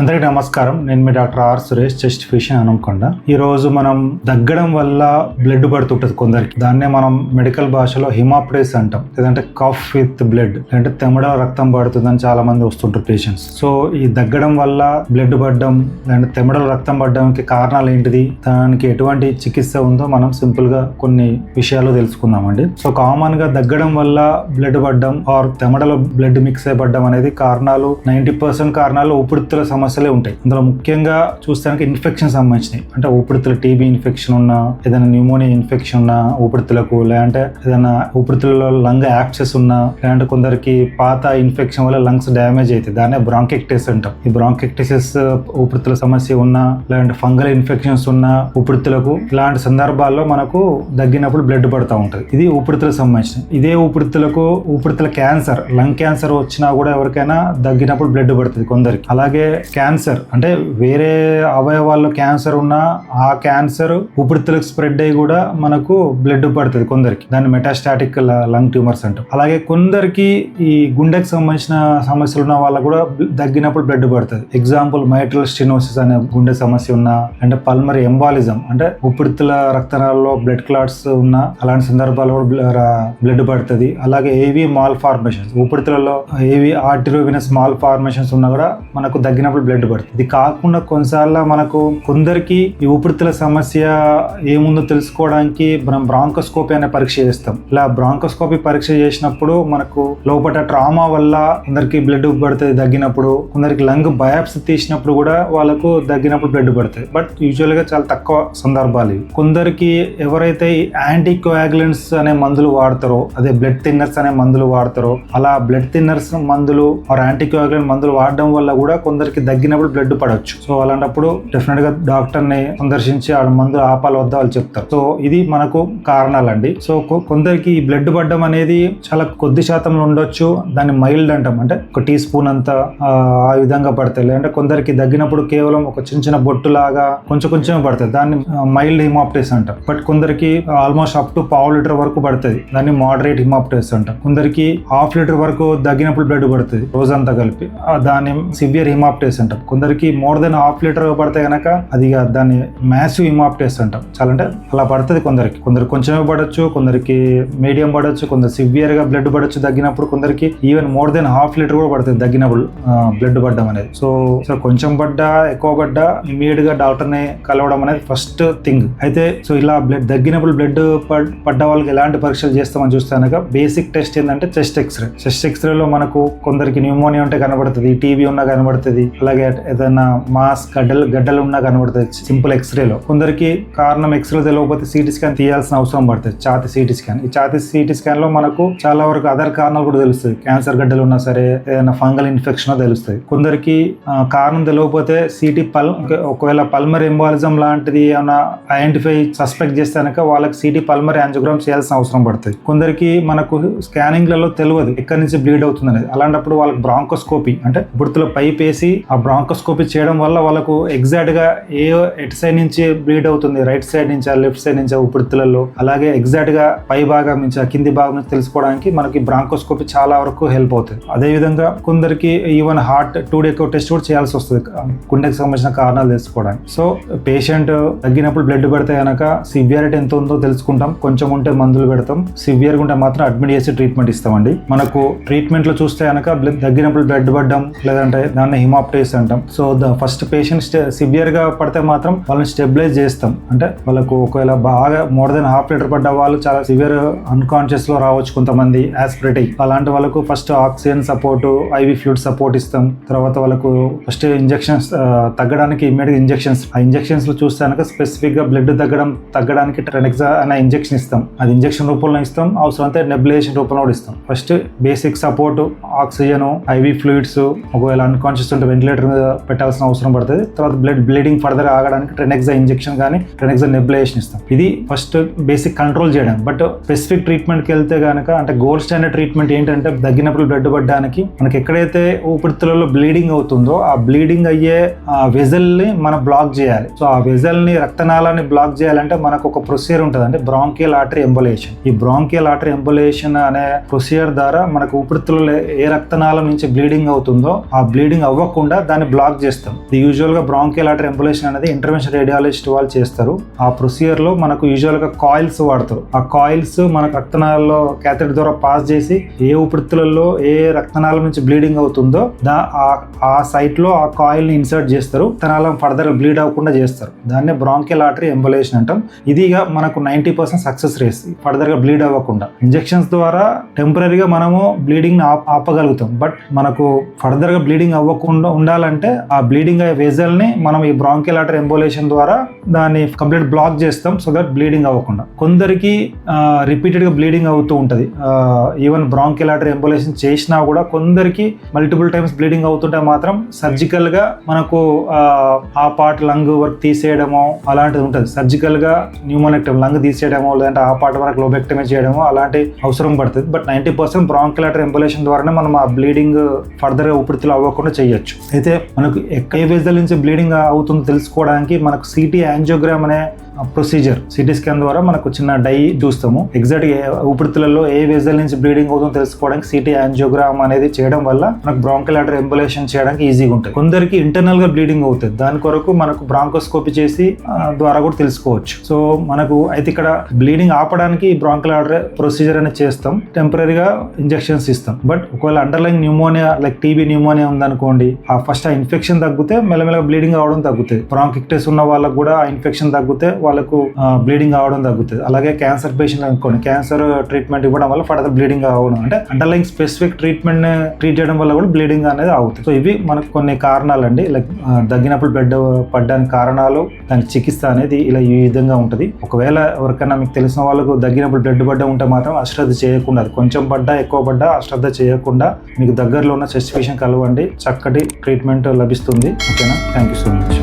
అందరికీ నమస్కారం. నేను మీ doctor R Suresh chest physician Anaconda ఈ రోజు మనం దగ్గడం వల్ల బ్లడ్ పడుతుంటది కొందరికి. దాన్నే మనం మెడికల్ భాషలో హిమాప్డేస్ అంటాం. లేదంటే కఫ్ విత్ బ్లడ్ లేదంటే తెమడ రక్తం పడుతుందని చాలా మంది వస్తుంటారు పేషెంట్స్. సో ఈ దగ్గడం వల్ల బ్లడ్ పడడం లేదంటే తెమడలో రక్తం పడడానికి కారణాలు ఏంటిది దానికి ఎటువంటి చికిత్స ఉందో మనం సింపుల్గా కొన్ని విషయాలు తెలుసుకుందామండి. సో కామన్గా దగ్గడం వల్ల బ్లడ్ పడడం ఆర్ తెమడలో బ్లడ్ మిక్స్ అయిపడడం అనేది కారణాలు నైన్టీ పర్సెంట్ కారణాలు ఊపిరితిత్తుల సమస్యలే ఉంటాయి. అందులో ముఖ్యంగా చూస్తానికి ఇన్ఫెక్షన్ సంబంధించినవి. అంటే ఊపిరితిత్తుల టీబీ ఇన్ఫెక్షన్ ఉన్నా ఏదైనా న్యూమోనియా ఇన్ఫెక్షన్ ఉన్నా ఊపిరితిత్తులకు లేదంటే ఏదైనా ఊపిరితిత్తులలో లంగ్ యాక్సెస్ ఉన్నా లేదంటే కొందరికి పాత ఇన్ఫెక్షన్ వల్ల లంగ్స్ డ్యామేజ్ అవుతాయి. దాన్నే బ్రాంకెక్టిస్ అంటాం. ఈ బ్రాంకెక్టిసిస్ ఊపిరితిత్తుల సమస్య ఉన్నా లేదంటే ఫంగల్ ఇన్ఫెక్షన్స్ ఉన్నా ఊపిరితిత్తులకు ఇలాంటి సందర్భాల్లో మనకు దగ్గినప్పుడు బ్లడ్ పడుతూ ఉంటుంది. ఇది ఊపిరితిత్తులకు సంబంధించిన ఇదే ఊపిరితిత్తులకు ఊపిరితిత్తుల క్యాన్సర్ లంగ్ క్యాన్సర్ వచ్చినా కూడా ఎవరికైనా తగ్గినప్పుడు బ్లడ్ పడుతుంది కొందరికి. అలాగే క్యాన్సర్. అంటే వేరే అవయవాల్లో క్యాన్సర్ ఉన్నా ఆ క్యాన్సర్ ఉపరితలకు స్ప్రెడ్ అయ్యి కూడా మనకు బ్లడ్ పడుతుంది కొందరికి. దాన్ని మెటాస్టాటిక్ లంగ్ ట్యూమర్స్ అంటాం. అలాగే కొందరికి ఈ గుండెకి సంబంధించిన సమస్యలు ఉన్న వాళ్ళకు కూడా దగ్గినప్పుడు బ్లడ్ పడుతుంది. ఎగ్జాంపుల్ మైట్రల్ స్టినోసిస్ అనే గుండె సమస్య ఉన్నా అంటే పల్మరీ ఎంబాలిజం అంటే ఉపరితల రక్తనాల్లో బ్లడ్ క్లాట్స్ ఉన్నా అలాంటి సందర్భాల్లో కూడా బ్లడ్ పడుతుంది. అలాగే ఏవి మాల్ ఫార్మేషన్స్ ఉపరితలలో ఏవి ఆర్టిరోవినస్ మాల్ ఫార్మేషన్స్ ఉన్నా కూడా మనకు దగ్గినప్పుడు బ్లడ్ పడుతుంది. ఇది కాకుండా కొన్నిసార్లు మనకు కొందరికి ఈ ఊపిరితిత్తుల సమస్య ఏముందో తెలుసుకోవడానికి మనం బ్రాంకోస్కోపీ అనే పరీక్ష చేస్తాం. ఇలా బ్రాంకోస్కోపీ పరీక్ష చేసినప్పుడు మనకు లోపల ట్రామా వల్ల కొందరికి బ్లడ్ పడుతుంది తగ్గినప్పుడు కొందరికి లంగ్ బయాప్స్ తీసినప్పుడు కూడా వాళ్ళకు తగ్గినప్పుడు బ్లడ్ పడుతుంది. బట్ యూజువల్గా చాలా తక్కువ సందర్భాలు కొందరికి ఎవరైతే యాంటీ కోయాగులెంట్స్ అనే మందులు వాడతారో అదే బ్లడ్ థిన్నర్స్ అనే మందులు వాడతారో అలా బ్లడ్ థిన్నర్స్ మందులు ఆర్ యాంటీ కోయాగులెంట్ మందులు వాడడం వల్ల కూడా కొందరికి దగ్గర తగ్గినప్పుడు బ్లడ్ పడవచ్చు సో అలాంటప్పుడు డెఫినెట్గా డాక్టర్ని సందర్శించి ఆ మందులు ఆపాలి వద్ద వాళ్ళు చెప్తారు. సో ఇది మనకు కారణాలండి. సో కొందరికి ఈ బ్లడ్ పడడం అనేది చాలా కొద్ది శాతంలో ఉండొచ్చు. దాన్ని మైల్డ్ అంటాం. అంటే ఒక టీ స్పూన్ అంత ఆ విధంగా పడతాయి. లేదంటే కొందరికి తగ్గినప్పుడు కేవలం ఒక చిన్న చిన్న బొట్టు లాగా కొంచెం కొంచెం పడుతుంది దాన్ని మైల్డ్ హిమాప్టేస్ అంటాం. బట్ కొందరికి ఆల్మోస్ట్ అప్ టు పావు లీటర్ వరకు పడుతుంది దాన్ని మోడరేట్ హిమాప్టేస్ అంటాం. కొందరికి హాఫ్ లీటర్ వరకు దగ్గినప్పుడు బ్లడ్ పడుతుంది. రోజంతా కలిపి. ఆ దాన్ని సివియర్ హిమాప్టేస్ అంటాం. కొందరికి మోర్ దెన్ హాఫ్ లీటర్ పడితే కనుక అది ఇక దాన్ని మ్యాసివ్ ఇమాప్టేస్ అంటాం. చాలా అంటే అలా పడుతుంది కొందరికి. కొందరు కొంచెమే పడవచ్చు కొందరికి మీడియం పడవచ్చు కొందరు సివియర్గా బ్లడ్ పడవచ్చు తగ్గినప్పుడు కొందరికి even more than half litre కూడా పడుతుంది తగ్గినప్పుడు బ్లడ్ పడ్డం అనేది. సో సో కొంచెం పడ్డా ఎక్కువ పడ్డా ఇమీడియట్గా కలవడం అనేది ఫస్ట్ థింగ్ అయితే సో ఇలా బ్లడ్ తగ్గినప్పుడు బ్లడ్ పడ్డ వాళ్ళకి ఎలాంటి పరీక్షలు చేస్తామని చూస్తే కనుక బేసిక్ టెస్ట్ ఏంటంటే చెస్ట్ ఎక్స్రే చెస్ట్ ఎక్స్రేలో మనకు కొందరికి న్యూమోనియా ఉంటే కనబడుతుంది టీబీ ఉన్నా కనబడుతుంది అలాగే ఏదైనా మాస్ గడ్డలు గడ్డలు ఉన్నా కనబడుతుంది సింపుల్ ఎక్స్రేలో కొందరికి కారణం ఎక్స్రే తెలియకపోతే సిటీ స్కాన్ తీయాల్సిన అవసరం పడుతుంది. ఛాతి సిటీ స్కాన్ ఈ ఛాతి సిటీ స్కాన్లో మనకు చాలా వరకు అదర్ కారణాలు కూడా తెలుస్తుంది క్యాన్సర్ గడ్డలు ఉన్నా సరే ఏదైనా ఫంగల్ ఇన్ఫెక్షన్ తెలుస్తుంది కొందరికి కారణం తెలియకపోతే సిటీ పల్ ఒకవేళ పల్మర్ ఎంబాలిజం లాంటిది ఏమైనా ఐడెంటిఫై సస్పెక్ట్ చేస్తే కనుక వాళ్ళకి సిటీ పల్మర్ యాంజోగ్రామ్ చేయాల్సిన అవసరం పడుతుంది. కొందరికి మనకు స్కానింగ్లలో తెలియదు. ఎక్కడి నుంచి బ్లీడ్ అవుతుంది అనేది అలాంటప్పుడు వాళ్ళకి బ్రాంకోస్కోపీ అంటే బుడతలో పైప్ వేసి ఆ బ్రాంకోస్కోపీ చేయడం వల్ల వాళ్ళకు ఎగ్జాక్ట్గా ఏ ఎటు సైడ్ నుంచి బ్లీడ్ అవుతుంది? రైట్ సైడ్ నుంచి లెఫ్ట్ సైడ్ నుంచి ఉపరితలలో అలాగే ఎగ్జాక్ట్గా పై భాగం నుంచి ఆ కింది భాగం నుంచి తెలుసుకోవడానికి మనకి బ్రాంకోస్కోపీ చాలా వరకు హెల్ప్ అవుతుంది. అదేవిధంగా కొందరికి even heart two D test కూడా చేయాల్సి వస్తుంది. గుండెకి సంబంధించిన కారణాలు తెలుసుకోవడానికి. సో పేషెంట్ తగ్గినప్పుడు బ్లడ్ పెడితే కనుక సివియారిటీ ఎంత ఉందో తెలుసుకుంటాం. కొంచెం ఉంటే మందులు పెడతాం. సివియర్ ఉంటే మాత్రం అడ్మిట్ చేసి ట్రీట్మెంట్ ఇస్తామండి. మనకు ట్రీట్మెంట్లో చూస్తే కనుక బ్లడ్ తగ్గినప్పుడు బ్లడ్ పడడం లేదంటే దాన్ని హిమాప్టేస్ అంటాం. సో ద ఫస్ట్ పేషెంట్ సివియర్గా పడితే మాత్రం వాళ్ళని స్టెబిలైజ్ చేస్తాం. అంటే వాళ్ళకు ఒకవేళ బాగా మోర్ దెన్ హాఫ్ లీటర్ పడ్డ వాళ్ళు చాలా సివియర్ అన్కాన్షియస్లో రావచ్చు కొంతమంది ఆస్పిరేట్ అలాంటి వాళ్ళకు first oxygen support IV fluid support ఇస్తాం. తర్వాత వాళ్ళకు ఫస్ట్ ఇంజెక్షన్స్ తగ్గడానికి ఇమ్మీడియట్ ఇంజెక్షన్స్. ఆ ఇంజెక్షన్స్లో చూస్తే కనుక స్పెసిఫిక్గా బ్లడ్ తగ్గడం తగ్గడానికి ట్రెనెక్సా అనే ఇంజెక్షన్ ఇస్తాం. అది ఇంజెక్షన్ రూపంలో ఇస్తాం. అవసరం అయితే నెబులేషన్ రూపంలో కూడా ఇస్తాం. First basic support oxygen IV fluids ఒకవేళ అన్కాన్షియస్ ఉంటే వెంటిలేటర్ మీద పెట్టాల్సిన అవసరం పడుతుంది. తర్వాత బ్లడ్ బ్లీడింగ్ ఫర్దర్ ఆగడానికి ట్రెనెక్సా ఇంజెక్షన్ కానీ ట్రెనెక్సా నెబులేషన్ ఇస్తాం. ఇది ఫస్ట్ బేసిక్ కంట్రోల్ చేయడం. బట్ స్పెసిఫిక్ ట్రీట్మెంట్కి వెళ్తే కనుక అంటే గోల్డ్ స్టాండర్డ్ ట్రీట్మెంట్ ఏంటంటే తగ్గినప్పుడు బ్లడ్ పడ్డానికి మనకి ఎక్కడైతే ఊపిరితిత్తులలో బ్లీడింగ్ అవుతుందో ఆ బ్లీడింగ్ అయ్యే వెజల్ని మనం బ్లాక్ చేయాలి. సో ఆ వెజల్ని రక్తనాళాన్ని బ్లాక్ చేయాలంటే మనకు ఒక ప్రొసీజర్ ఉంటుంది. అంటే బ్రాంకియల్ ఆర్టరీ ఎంబొలేషన్ ఈ బ్రాంకియల్ ఆర్టరీ ఎంబొలేషన్ అనే ప్రొసీజర్ ద్వారా మనకు ఊపిరితిత్తులలో ఏ రక్తనాళం నుంచి బ్లీడింగ్ అవుతుందో ఆ బ్లీడింగ్ అవ్వకుండా దాన్ని బ్లాక్ చేస్తాం. ఇది యూజువల్గా బ్రాంకియల్ ఆర్టరీ అనేది ఇంటర్వెన్షన్ రేడియాలజిస్ట్ వాళ్ళు చేస్తారు. ఆ ప్రొసీజర్లో మనకు యూజువల్గా కాయిల్స్ వాడతారు. ఆ కాయిల్స్ మన రక్తనాళాల్లో క్యాథెటర్ ద్వారా పాస్ చేసి ఏ ఊపిరితిత్తులలో ఏ రక్తనాల నుంచి బ్లీడింగ్ అవుతుందో దా ఆ- ఆ ఆ కాయిల్ని ఇన్సర్ట్ చేస్తారు. రక్తనాళం ఫర్దర్ బ్లీడ్ అవ్వకుండా చేస్తారు. దాన్ని బ్రాంకియల్ ఆర్టరీ ఎంబులేషన్ అంటాం. ఇది మనకు నైంటీ పర్సెంట్ సక్సెస్ రేస్ ఫర్దర్గా బ్లీడ్ అవ్వకుండా. ఇంజెక్షన్స్ ద్వారా టెంపరీగా మనము బ్లీడింగ్ ఆపగలుగుతాం. బట్ మనకు ఫర్దర్గా బ్లీడింగ్ అవ్వకుండా ఉండాలంటే ఆ బ్లీడింగ్ అయ్యే వెజల్ని మనం ఈ బ్రాంకిలాటర్ ఎంబోలేషన్ ద్వారా దాన్ని కంప్లీట్ బ్లాక్ చేస్తాం సో దట్ బ్లీడింగ్ అవ్వకుండా. కొందరికి రిపీటెడ్గా బ్లీడింగ్ అవుతూ ఉంటుంది. ఈవెన్ బ్రాంకిలాటర్ ఎంబోలేషన్ చేసినా కూడా కొందరికి మల్టిపుల్ టైమ్స్ బ్లీడింగ్ అవుతుంటే మాత్రం సర్జికల్గా మనకు ఆ, పార్ట్ లంగ్ వర్క్ తీసేయడమో అలాంటిది ఉంటుంది. సర్జికల్గా న్యూమోనెక్టమ్ లంగ్ తీసేయడమో లేదంటే ఆ పార్ట్ వరకు లోబెక్టమే చేయడమో అలాంటి అవసరం పడుతుంది. But ninety percent bronchial artery embolisation ద్వారానే మనం ఆ బ్లీడింగ్ ఫర్దర్గా ఉపరితలు అవ్వకుండా చేయొచ్చు. అయితే మనకు ఏ వెజల్ నుంచి బ్లీడింగ్ అవుతుందో తెలుసుకోవడానికి మనకు సిటీ యాంజియోగ్రామ్ అనే ప్రొసీజర్ సిటీ స్కాన్ ద్వారా మనకు చిన్న డై చూస్తాము. ఎగ్జాక్ట్ ఊపిరితిత్తులలో ఏ వెజల్ నుంచి బ్లీడింగ్ అవుతుందో తెలుసుకోవడానికి సిటీ యాంజియోగ్రామ్ అనేది చేయడం వల్ల మనకు బ్రాంకిలాటర్ ఎంబులేషన్ చేయడానికి ఈజీగా ఉంటుంది. కొందరికి ఇంటర్నల్గా బ్లీడింగ్ అవుతుంది. దాని కొరకు మనకు బ్రాంకోస్కోపీ చేసి ద్వారా కూడా తెలుసుకోవచ్చు. సో మనకు అయితే ఇక్కడ బ్లీడింగ్ ఆపడానికి బ్రాంకిలాటర్ ప్రొసీజర్ అనేది చేస్తాం. టెంపరీగా ఇంజెక్షన్స్ ఇస్తాం. బట్ ఒకవేళ underline pneumonia like TB pneumonia ఉందనుకోండి ఆ ఫస్ట్ ఆ ఇన్ఫెక్షన్ తగ్గితే మెల్లమెల్లగా బ్లీడింగ్ అవడం తగ్గుతుంది. బ్రాంకిక్టెస్ ఉన్న వాళ్ళకు కూడా ఆ ఇన్ఫెక్షన్ తగ్గితే వాళ్ళకు బ్లీడింగ్ అవడం తగ్గుతుంది. అలాగే క్యాన్సర్ పేషెంట్ అనుకోండి క్యాన్సర్ ట్రీట్మెంట్ ఇవ్వడం వల్ల ఫర్దర్ బ్లీడింగ్ అవడం. అంటే అండర్లైన్ స్పెసిఫిక్ ట్రీట్మెంట్ ట్రీట్ చేయడం వల్ల కూడా బ్లీడింగ్ అనేది అవుతుంది. సో ఇవి మనకు కొన్ని కారణాలు అండి లైక్ దగ్గినప్పుడు బ్లడ్ పడ్డానికి కారణాలు దాని చికిత్స అనేది ఇలా ఈ విధంగా ఉంటుంది. ఒకవేళ ఎవరికైనా మీకు తెలిసిన వాళ్ళకు దగ్గినప్పుడు బ్లడ్ పడ్డ ఉంటే మాత్రం అశ్రద్ధ చేయకుండా అది కొంచెం పడ్డా ఎక్కువ పడ్డా అశ్రద్ధ చేయకుండా మీకు దగ్గరలో ఉన్న స్పెసిఫికేషన్ కలవండి. చక్కటి ట్రీట్మెంట్ లభిస్తుంది. ఓకేనా థ్యాంక్ యూ సో మచ్